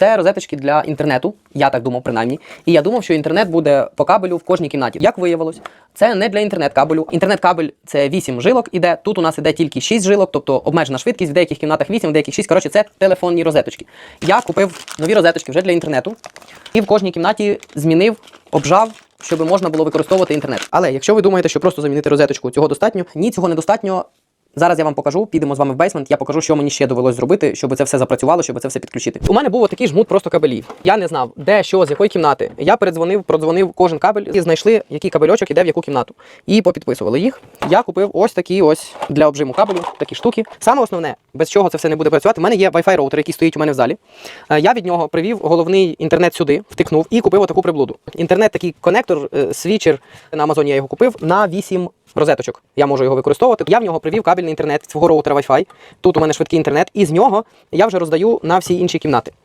це розеточки для інтернету. Я так думав, принаймні. І я думав, що інтернет буде по кабелю в кожній кімнаті. Як виявилось, це не для інтернет-кабелю. Інтернет-кабель це 8 жилок іде. Тут у нас іде тільки 6 жилок, тобто обмежена швидкість, в деяких кімнатах 8, в деяких 6. Коротше, це телефонні розеточки. Я купив нові розеточки вже для інтернету і в кожній кімнаті змінив, обжав. Щоб можна було використовувати інтернет. Але якщо ви думаєте, що просто замінити розеточку, цього достатньо, ні, цього недостатньо. Зараз я вам покажу, підемо з вами в бейсмент, я покажу, що мені ще довелось зробити, щоб це все запрацювало, щоб це все підключити. У мене був такий жмут просто кабелів. Я не знав, де, що, з якої кімнати. Я передзвонив, продзвонив кожен кабель і знайшли, який кабельочок іде в яку кімнату. І попідписували їх. Я купив ось такі ось для обжиму кабелю, такі штуки. Саме основне, без чого це все не буде працювати. У мене є Wi-Fi роутер, який стоїть у мене в залі. Е, Я від нього привів головний інтернет сюди, втикнув і купив отаку приблуду. Інтернет, такий конектор, е, свічер на Амазоні я його купив на 8 розеточок. Я можу його використовувати. Я в нього привів кабельний інтернет свого роутера Wi-Fi. Тут у мене швидкий інтернет, і з нього я вже роздаю на всі інші кімнати.